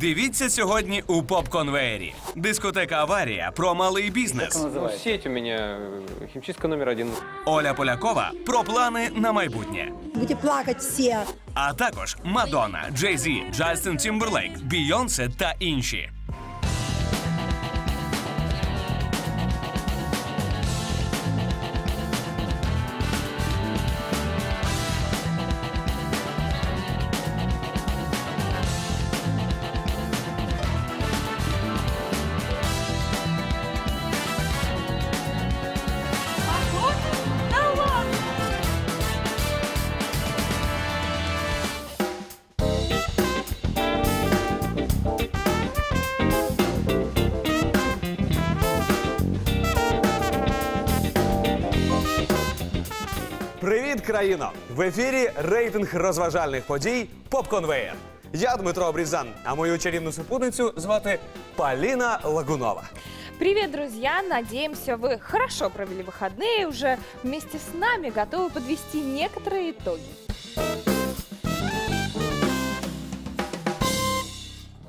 Дивіться сьогодні у поп-конвеєрі. Дискотека Аварія про малий бізнес. Ну, сеть у меня э, химчистка номер один. Оля Полякова про плани на майбутнє. Будете плакать все. А також Мадонна, Джей Зі, Джастин Тімберлейк, Бійонсе та інші. Привіт, країно! В ефірі рейтинг розважальних подій Попконвеєр. Я Дмитро Обрізан, а мою чарівну супутницю звати Поліна Лагунова. Привет, друзья! Надеемся, вы хорошо провели выходные и уже вместе с нами готовы подвести некоторые итоги.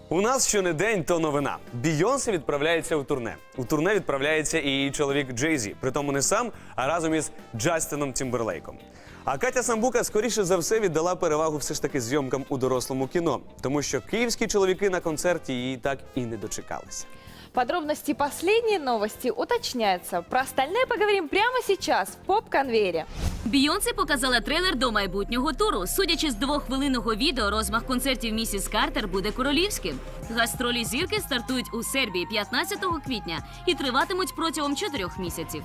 У нас щонедень то новина. Бійонсе відправляється у турне. У турне відправляється і її чоловік Джейзі, Притому не сам, а разом із Джастином Тімберлейком. А Катя Самбука скоріше за все віддала перевагу все ж таки зйомкам у дорослому кіно, тому що київські чоловіки на концерті її так і не дочекалися. Подробности последней новости уточняются. Про остальное поговорим прямо сейчас в поп-конвейере. Бійонсе показала трейлер до майбутнього туру. Судячи з двохвилинного відео, розмах концертів місіс Картер буде королівським. Гастролі зірки стартують у Сербії 15 квітня і триватимуть протягом чотирьох місяців.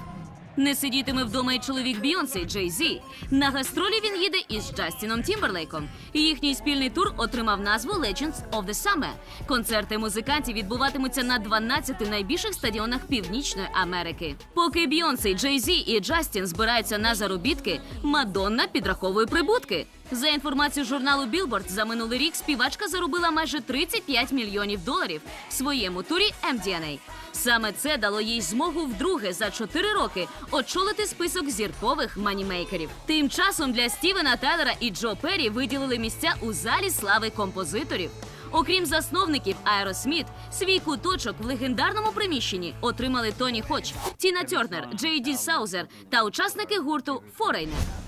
Не сидітиме вдома і чоловік Бійонсе Джей Зі. На гастролі він їде із Джастіном Тімберлейком. Їхній спільний тур отримав назву Legends of the Summer. Концерти музикантів відбуватимуться на 12 найбільших стадіонах Північної Америки. Поки Бійонсе, Джей Зі і Джастін збираються на заробітки, Мадонна підраховує прибутки. За інформацією журналу Billboard, за минулий рік співачка заробила майже 35 мільйонів доларів в своєму турі MDNA. Саме це дало їй змогу вдруге за 4 роки очолити список зіркових манімейкерів. Тим часом для Стівена Тайлера і Джо Перрі виділили місця у залі слави композиторів. Окрім засновників Aerosmith, свій куточок в легендарному приміщенні отримали Тоні Хоч, Тіна Тернер, Джей Ді Саузер та учасники гурту Foreigner.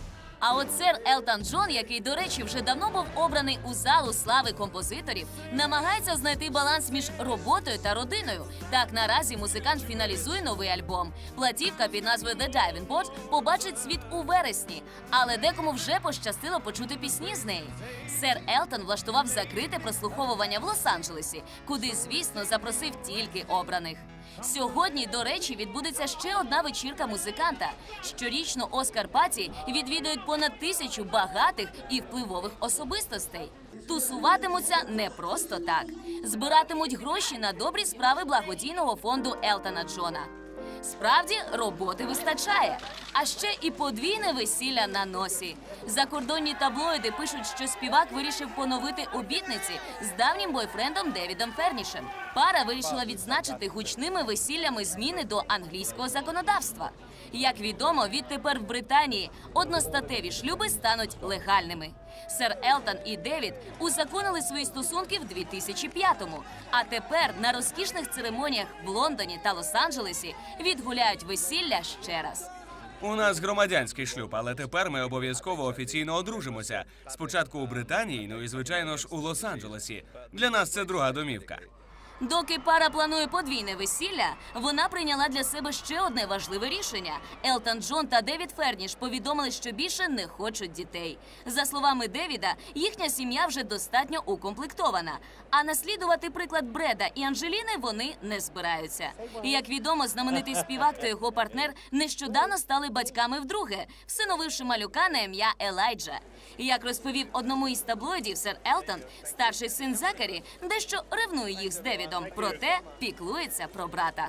А от сер Елтон Джон, який, до речі, вже давно був обраний у залу слави композиторів, намагається знайти баланс між роботою та родиною. Так наразі музикант фіналізує новий альбом. Платівка під назвою The Diving Board побачить світ у вересні, але декому вже пощастило почути пісні з неї. Сер Елтон влаштував закрите прослуховування в Лос-Анджелесі, куди, звісно, запросив тільки обраних. Сьогодні, до речі, відбудеться ще одна вечірка музиканта. Щорічно Оскар Паті відвідують понад тисячу багатих і впливових особистостей. Тусуватимуться не просто так. Збиратимуть гроші на добрі справи благодійного фонду Елтона Джона. Справді роботи вистачає, а ще і подвійне весілля на носі. Закордонні таблоїди пишуть, що співак вирішив поновити обітниці з давнім бойфрендом Девідом Фернішем. Пара вирішила відзначити гучними весіллями зміни до англійського законодавства. Як відомо, відтепер в Британії одностатеві шлюби стануть легальними. Сер Елтон і Девід узаконили свої стосунки в 2005-му, а тепер на розкішних церемоніях в Лондоні та Лос-Анджелесі відгуляють весілля ще раз. У нас громадянський шлюб, але тепер ми обов'язково офіційно одружимося. Спочатку у Британії, ну і звичайно ж у Лос-Анджелесі. Для нас це друга домівка. Доки пара планує подвійне весілля, вона прийняла для себе ще одне важливе рішення. Елтон Джон та Девід Ферніш повідомили, що більше не хочуть дітей. За словами Девіда, їхня сім'я вже достатньо укомплектована. А наслідувати приклад Бреда і Анджеліни вони не збираються. Як відомо, знаменитий співак та його партнер нещодавно стали батьками вдруге, всиновивши малюка на ім'я Елайджа. Як розповів одному із таблоїдів сер Елтон, старший син Закарі дещо ревнує їх з Девідом, проте піклується про брата.